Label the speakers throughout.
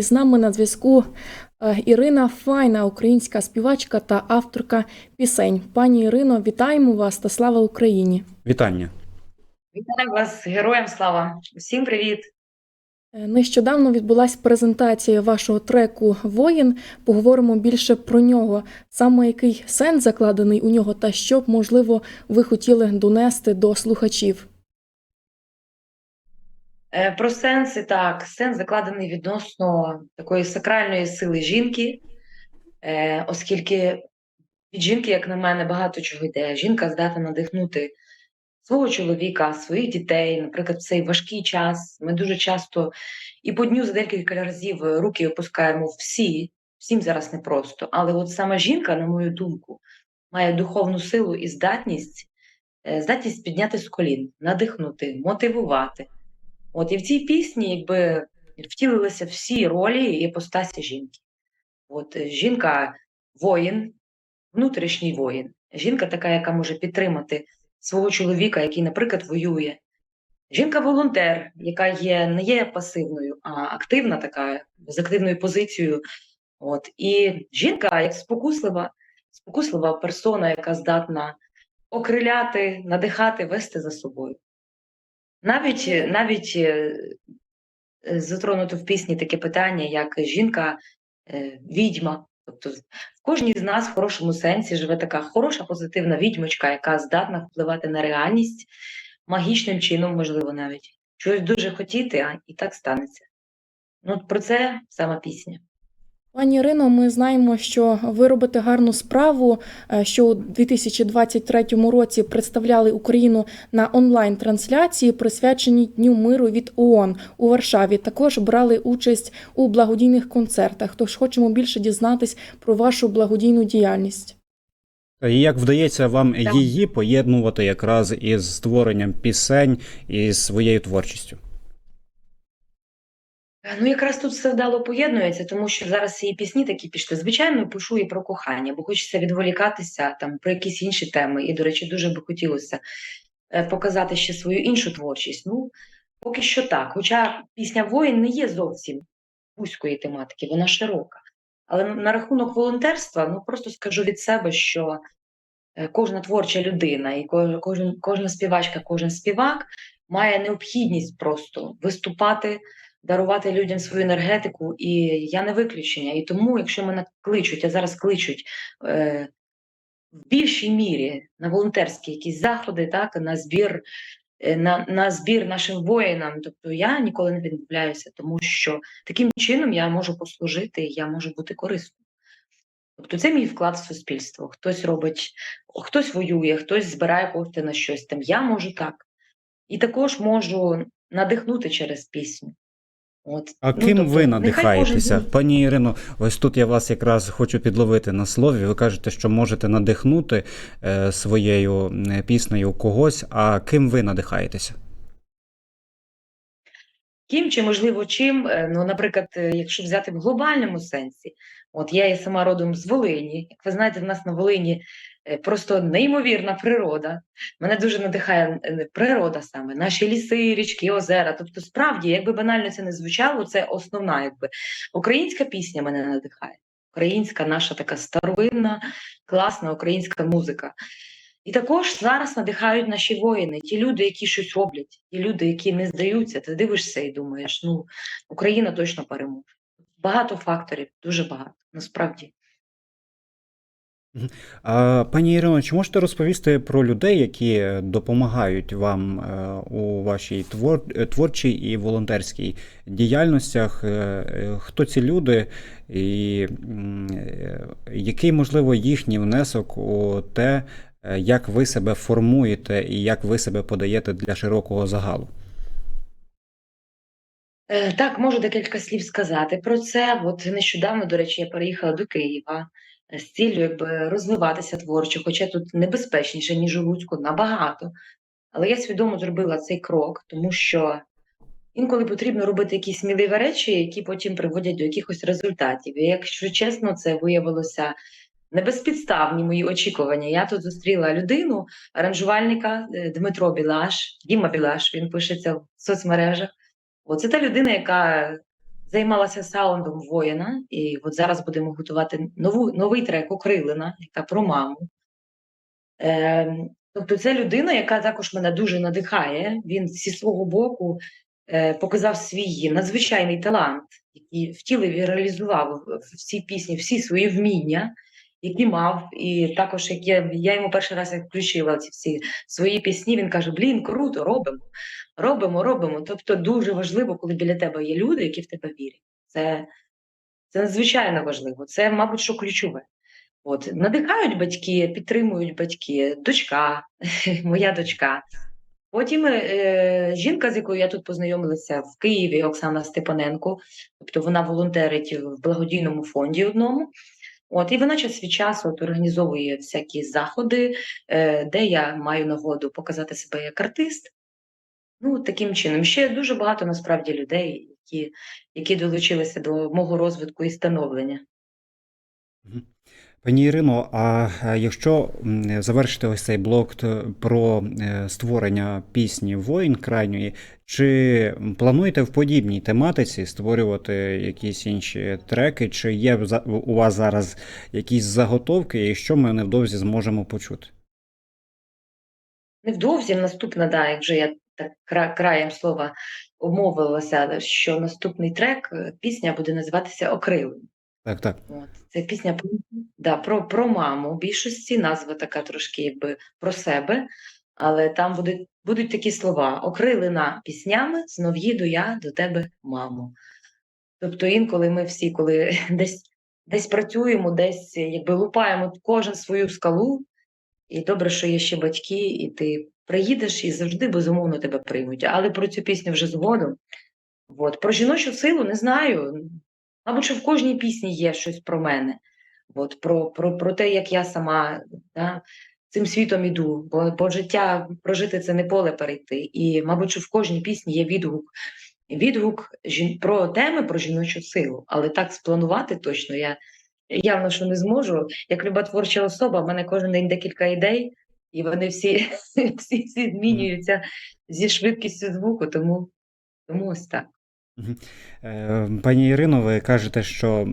Speaker 1: І з нами на зв'язку е, Ірина Файна, українська співачка та авторка пісень. Пані Ірино, вітаємо вас та слава Україні!
Speaker 2: Вітання.
Speaker 3: Вітаю вас, героям слава! Всім привіт!
Speaker 1: Е, Нещодавно відбулася презентація вашого треку Воїн. Поговоримо більше про нього. Саме який сенс закладений у нього, та що б, можливо, ви хотіли донести до слухачів.
Speaker 3: Е, Про сенси так, сенс закладений відносно такої сакральної сили жінки, е, оскільки від жінки, як на мене, багато чого йде. Жінка здатна надихнути свого чоловіка, своїх дітей, наприклад, в цей важкий час. Ми дуже часто і по дню за декілька разів руки опускаємо всі, всім зараз непросто. Але от саме жінка, на мою думку, має духовну силу і здатність, е, здатність підняти з колін, надихнути, мотивувати. От і в цій пісні якби втілилися всі ролі і іпостасі жінки. От е, жінка воїн, внутрішній воїн. Жінка така, яка може підтримати свого чоловіка, який, наприклад, воює. Жінка-волонтер, яка є, не є пасивною, а активна така, з активною позицією. От. І жінка як спокуслива, спокуслива персона, яка здатна окриляти, надихати, вести за собою. Навіть, навіть е, е, затронуто в пісні таке питання, як жінка е. Тобто в кожній з нас в хорошому сенсі живе така хороша позитивна відьмочка, яка здатна впливати на реальність магічним чином, можливо, навіть щось дуже хотіти, а і так станеться. Ну, про це сама пісня.
Speaker 1: Пані Ірино, ми знаємо, що ви робите гарну справу, е, що у 2023 році представляли Україну на онлайн-трансляції, присвяченій Дню миру від ООН у Варшаві. Також брали участь у благодійних концертах. Тож хочемо більше дізнатись про вашу благодійну діяльність.
Speaker 2: І як вдається вам
Speaker 3: Так.
Speaker 2: її поєднувати якраз із створенням пісень і своєю творчістю?
Speaker 3: Е, Ну, якраз тут все вдало поєднується, тому що зараз і пісні такі пішли. Звичайно, пишу і про кохання, бо хочеться відволікатися там про якісь інші теми. І, до речі, дуже би хотілося е, показати ще свою іншу творчість. Ну, поки що так. Хоча пісня Воїн не є зовсім вузької тематики, вона широка. Але на- рахунок волонтерства, ну просто скажу від себе, що е, кожна творча людина і ко- кожен, кожна співачка, кожен співак має необхідність просто виступати дарувати людям свою енергетику, і я не виключення. І тому, якщо мене кличуть, а зараз кличуть е, в більшій мірі на волонтерські якісь заходи, так, на збір, е, на, на збір нашим воїнам, тобто я ніколи не відмовляюся, тому що таким чином я можу послужити, я можу бути корисною. Тобто це мій вклад в суспільство. Хтось робить, хтось воює, хтось збирає кошти на щось там. Я можу так. І також можу надихнути через пісню. От.
Speaker 2: А
Speaker 3: Ну,
Speaker 2: ким
Speaker 3: тобто,
Speaker 2: ви надихаєтеся?
Speaker 3: кожен-
Speaker 2: Пані Ірино, ось тут я вас якраз хочу підловити на слові. Ви кажете, що можете надихнути е, своєю піснею когось, а ким ви надихаєтеся?
Speaker 3: Ким чи можливо чим, Е, ну, наприклад, е, якщо взяти в глобальному сенсі, от я є сама родом з Волині. Як ви знаєте, в нас на Волині просто неймовірна природа. Мене дуже надихає е, природа саме, наші ліси, річки, озера. Тобто, справді, якби банально це не звучало, це основна, якби українська пісня мене надихає. Українська наша така старовинна, класна українська музика. І також зараз надихають наші воїни, ті люди, які щось роблять, ті люди, які не здаються. Ти дивишся і думаєш, ну Україна точно переможе. Багато факторів, дуже багато, насправді.
Speaker 2: Пані Ірино, чи можете розповісти про людей, які допомагають вам е, у вашій е, творчій і волонтерській діяльностях? Е, е, Хто ці люди, і е, який, можливо, їхній внесок у те, е, як ви себе формуєте і як ви себе подаєте для широкого загалу?
Speaker 3: Е, так, можу декілька слів сказати про це. От нещодавно, до речі, я переїхала до Києва е, з ціллю якби, розвиватися творчо, хоча тут небезпечніше, ніж у Луцьку, набагато. Але я свідомо зробила цей крок, тому що інколи потрібно робити якісь сміливі речі, які потім приводять до якихось результатів. І якщо чесно, це виявилося небезпідставні мої очікування. Я тут зустріла людину, аранжувальника е, Дмитро Білаш, Діма Білаш, він пишеться в соцмережах. Оце та людина, яка займалася саундом воїна, і от зараз будемо готувати нову, новий трек Окрилена, яка про маму. Е, тобто, це людина, яка також мене дуже надихає. Він зі свого боку е, показав свій надзвичайний талант, який втілив і реалізував в цій пісні всі свої вміння, які мав. І також як я, я йому перший раз включила ці всі свої пісні, він каже: Блін, круто, робимо, робимо, робимо. Тобто, дуже важливо, коли біля тебе є люди, які в тебе вірять. Це, це надзвичайно важливо. Це, мабуть, що ключове. От надихають батьки, підтримують батьки, дочка, моя дочка. Потім е, жінка, з якою я тут познайомилася в Києві, Оксана Степаненко, тобто вона волонтерить в благодійному фонді одному. От, і вона час від часу от, організовує всякі заходи, е, де я маю нагоду показати себе як артист. Ну, таким чином. Ще дуже багато насправді людей, які, які долучилися до мого розвитку і становлення.
Speaker 2: Пані Ірино, а е, якщо завершити ось цей блок про е, створення пісні Воїн крайньої, чи плануєте в подібній тематиці створювати якісь інші треки, чи є у вас зараз якісь заготовки, і що ми невдовзі зможемо почути?
Speaker 3: Невдовзі наступна, да, як вже я так кра- краєм слова обмовилася, що наступний трек, е, пісня буде називатися Окрилим.
Speaker 2: Так, так.
Speaker 3: От. Це пісня да, про, про маму. В більшості назва така трошки якби про себе, але там будуть, будуть такі слова: Окрилена піснями, знов їду я до тебе, мамо. Тобто інколи ми всі, коли десь, десь працюємо, десь якби лупаємо кожен свою скалу, і добре, що є ще батьки, і ти приїдеш і завжди безумовно тебе приймуть. Але про цю пісню вже згодом. От. Про жіночу силу не знаю. Мабуть, що в кожній пісні є щось про мене. От, про, про, про те, як я сама да, цим світом іду. Бо, бо життя прожити це не поле перейти. І, мабуть, що в кожній пісні є відгук. Відгук жін... про теми про жіночу силу. Але так спланувати точно я явно що не зможу. Як люба творча особа, в мене кожен день декілька ідей, і вони всі, всі, всі змінюються зі швидкістю звуку, тому, тому ось так.
Speaker 2: Е, Пані Ірино, ви кажете, що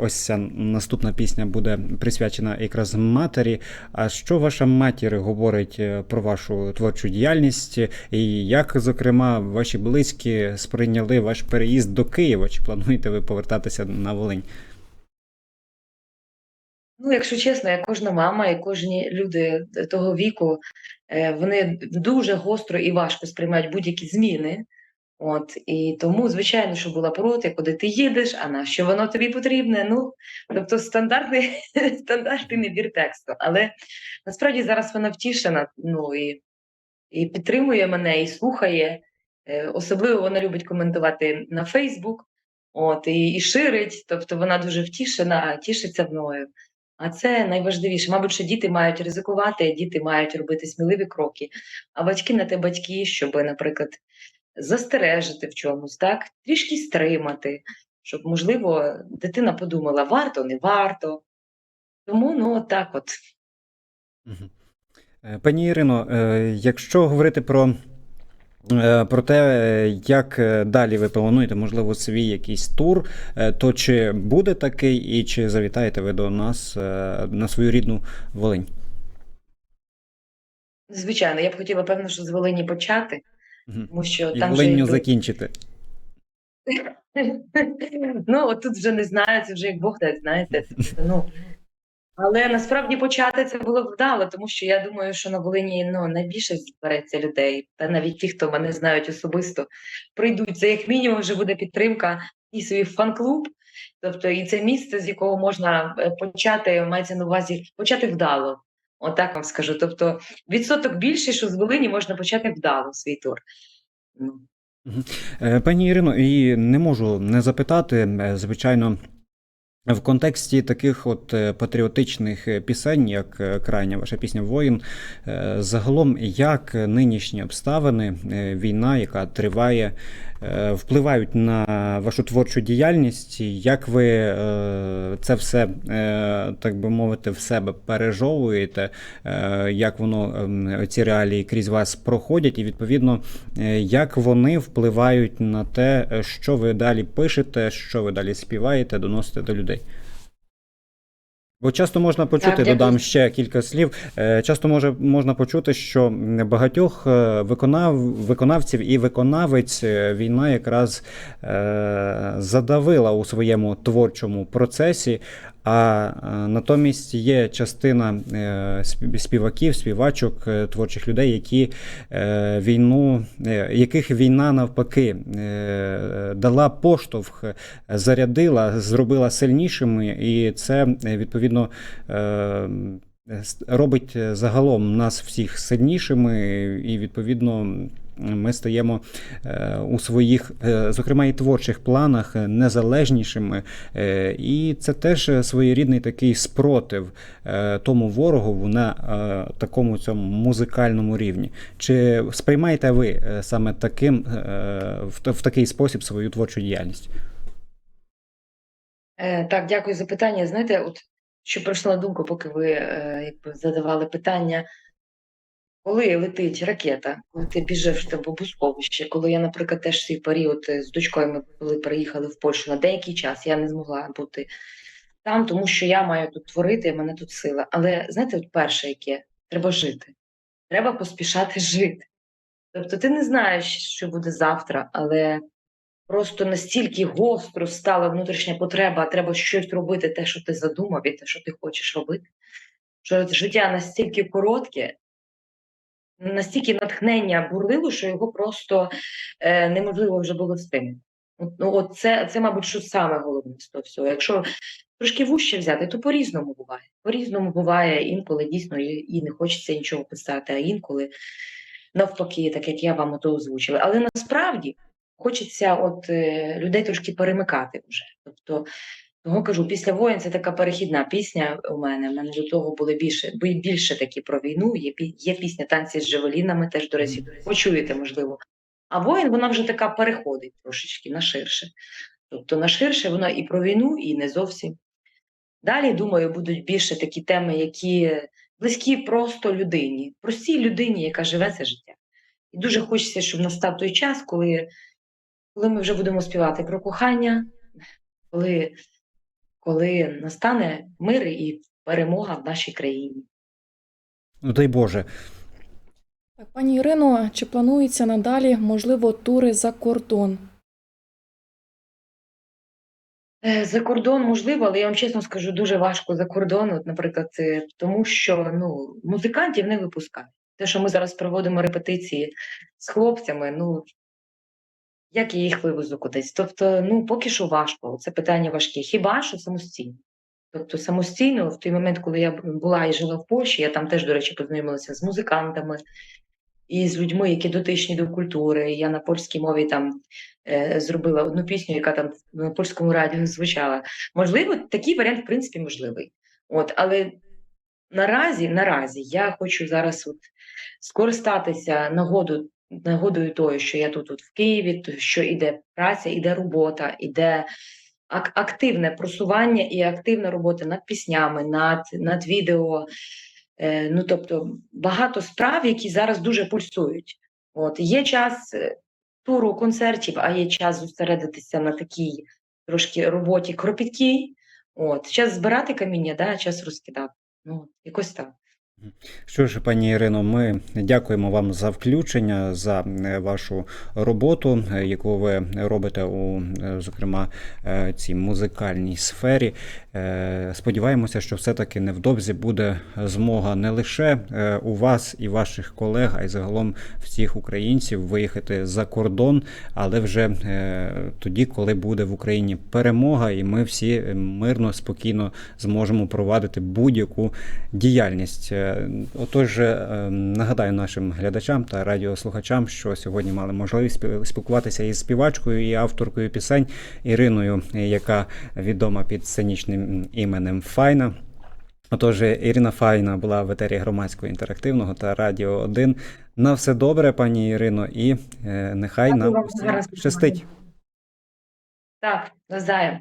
Speaker 2: ось ця наступна пісня буде присвячена якраз матері. А що ваша матір говорить е, про вашу творчу діяльність? І як, зокрема, ваші близькі сприйняли ваш переїзд до Києва? Чи плануєте ви повертатися на Волинь?
Speaker 3: Ну, якщо чесно, як кожна мама і кожні люди того віку, е, вони дуже гостро і важко сприймають будь-які зміни. От, і тому, звичайно, що була проти, куди ти їдеш, а на що воно тобі потрібне. Ну, тобто стандартний, стандартний набір тексту. Але насправді зараз вона втішена, ну і, і підтримує мене, і слухає. Е, Особливо вона любить коментувати на Фейсбук, от, і, і ширить. Тобто вона дуже втішена, тішиться мною. А це найважливіше. Мабуть, що діти мають ризикувати, діти мають робити сміливі кроки, а батьки на те батьки, щоб, наприклад, застережити в чомусь, так, трішки стримати, щоб, можливо, дитина подумала, варто, не варто. Тому, ну, от так от.
Speaker 2: Е, Пані Ірино, е, якщо говорити про, е, про те, як далі ви плануєте, можливо, свій якийсь тур, то чи буде такий, і чи завітаєте ви до нас на свою рідну Волинь?
Speaker 3: Звичайно, я б хотіла, певно, що з Волині почати. Тому що
Speaker 2: І
Speaker 3: там вже
Speaker 2: закінчити.
Speaker 3: Ну, от тут вже не знаю, це вже як Бог дасть, знаєте. Ну, але насправді почати це було вдало, тому що я думаю, що на Волині ну, найбільше збереться людей, та навіть ті, хто мене знають особисто, прийдуть. Це як мінімум вже буде підтримка і свій фан-клуб. Тобто, і це місце, з якого можна е, почати, мається на увазі, почати вдало. Отак вам скажу. Тобто, відсоток більший, що з Волині можна почати вдало свій тур. Ну.
Speaker 2: Е, Пані Ірино, і не можу не запитати, е, звичайно. В контексті таких от е, патріотичних пісень, як крайня ваша пісня Воїн, загалом як нинішні обставини, війна, яка триває, впливають на вашу творчу діяльність? Як ви е, це все, е, так би мовити, в себе пережовуєте? Е, Як воно ем, ці реалії крізь вас проходять? І відповідно, е, як вони впливають на те, е, що ви далі пишете, що ви далі співаєте, доносите до людей? Бо часто можна почути,
Speaker 3: Так,
Speaker 2: додам ще кілька слів. е, Часто може можна почути, що багатьох е, виконав, виконавців і виконавець е, війна якраз е, задавила у своєму творчому процесі. А е, натомість є частина е, співаків, співачок, е, творчих людей, які війну, яких війна навпаки дала поштовх, зарядила, зробила сильнішими, і це відповідно робить е, загалом нас всіх сильнішими, і відповідно. Ми стаємо е, у своїх, е, зокрема, і творчих планах е, незалежнішими, Е, і це теж е, своєрідний такий спротив е, тому ворогу на е, такому цьому музикальному рівні. Чи сприймаєте ви е, саме таким е, в, такий спосіб свою творчу діяльність?
Speaker 3: Е, Так, дякую за питання. Знаєте, от що прийшло на думку, поки ви е, якби задавали питання, коли летить ракета, коли ти біжиш в бомбосховище, коли я, наприклад, теж свій період е, з дочкою ми коли переїхали в Польщу на деякий час, я не змогла бути там, тому що я маю тут творити, в мене тут сила. Але знаєте, от перше, яке треба жити, треба поспішати жити. Тобто ти не знаєш, що буде завтра, але просто настільки гостро стала внутрішня потреба, треба щось робити, те, що ти задумав, і те, що ти хочеш робити. Що життя настільки коротке, настільки натхнення бурлило, що його просто е, неможливо вже було стримати. Ну, от це, це, мабуть, що саме головне з того всього. Якщо трошки вужче взяти, то по-різному буває. По-різному буває, інколи дійсно і не хочеться нічого писати, а інколи навпаки, так як я вам ото озвучила. Але насправді хочеться от е, людей трошки перемикати вже. Тобто, того кажу, після воїн це така перехідна пісня у мене. У мене до того були більше, бі- більше такі про війну. Є, є пісня танці з Джавелінами, теж, до речі, почуєте, можливо. А воїн вона вже така переходить трошечки на ширше. Тобто на ширше вона і про війну, і не зовсім. Далі, думаю, будуть більше такі теми, які близькі просто людині, простій людині, яка живе це життя. І дуже хочеться, щоб настав той час, коли, коли ми вже будемо співати про кохання, коли, коли настане мир і перемога в нашій країні.
Speaker 2: Ну дай Боже.
Speaker 1: Так, пані Ірино, чи планується надалі, можливо, тури за кордон?
Speaker 3: Е, За кордон можливо, але я вам чесно скажу, дуже важко за кордон, от, наприклад, е, тому що ну, музикантів не випускають. Те, що ми зараз проводимо репетиції з хлопцями, ну як я їх вивезу кудись? Тобто, ну поки що важко, це питання важке. Хіба що самостійно? Тобто самостійно, в той момент, коли я була і жила в Польщі, я там теж, до речі, познайомилася з музикантами і з людьми, які дотичні до культури. Я на польській мові там е, зробила одну пісню, яка там на польському радіо звучала. Можливо, такий варіант, в принципі, можливий. От, але наразі, наразі я хочу зараз от скористатися нагоду, нагодою тою, що я тут, тут в Києві, що іде праця, іде робота, іде ак- активне просування і активна робота над піснями, над, над відео. Е, ну, тобто багато справ, які зараз дуже пульсують. От є час е, туру концертів, а є час зосередитися на такій трошки роботі кропіткій. От час збирати каміння, да, час розкидати. Ну, якось так.
Speaker 2: Що ж, пані Ірино, ми дякуємо вам за включення, за е, вашу роботу, е, яку ви робите у, е, зокрема, цій музикальній сфері. Сподіваємося, що все-таки невдовзі буде змога не лише у вас і ваших колег, а й загалом всіх українців виїхати за кордон, але вже тоді, коли буде в Україні перемога, і ми всі мирно, спокійно зможемо провадити будь-яку діяльність. Е, Отож, е, нагадаю нашим глядачам та радіослухачам, що сьогодні мали можливість спілкуватися із співачкою і авторкою пісень Іриною, яка відома під сценічним іменем Файна. Отож, Ірина Файна була в етері громадського інтерактивного та Радіо 1. На все добре, пані Ірино, і е, нехай нам щастить.
Speaker 3: Так, навзаєм.